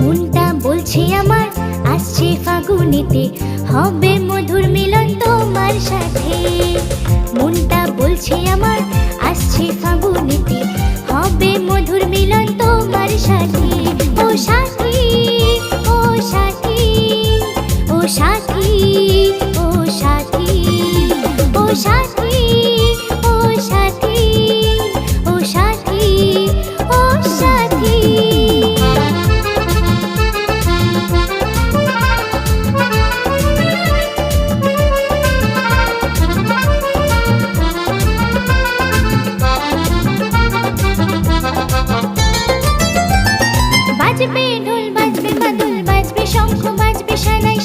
মনটা বলছে আমার, আসছে ফাগুনেতে। হবে মধুর মিলন তোমার সাথে। মনটা বলছে আমার, আসছে ফাগুনেতে। হবে মধুর মিলন তোমার সাথে। ও সাথী ও সাথী ও সাথী ও সাথী ও সাথী।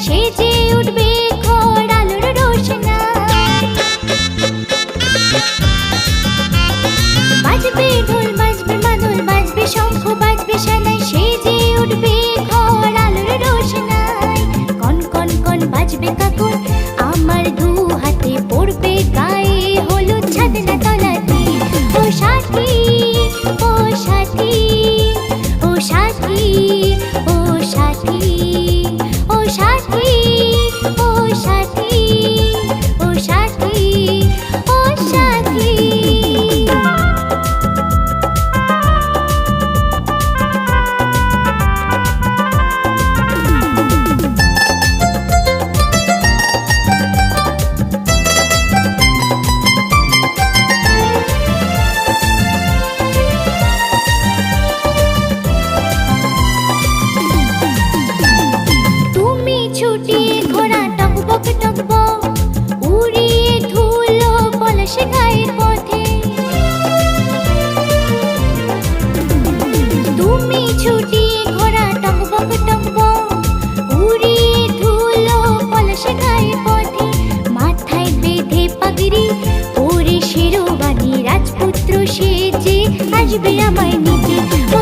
সেজে উঠবে রোশনাই বাজবে শঙ্খ বাজবে সানাই সেজে উঠবে বাজবে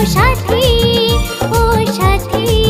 शास्त्री शास्त्री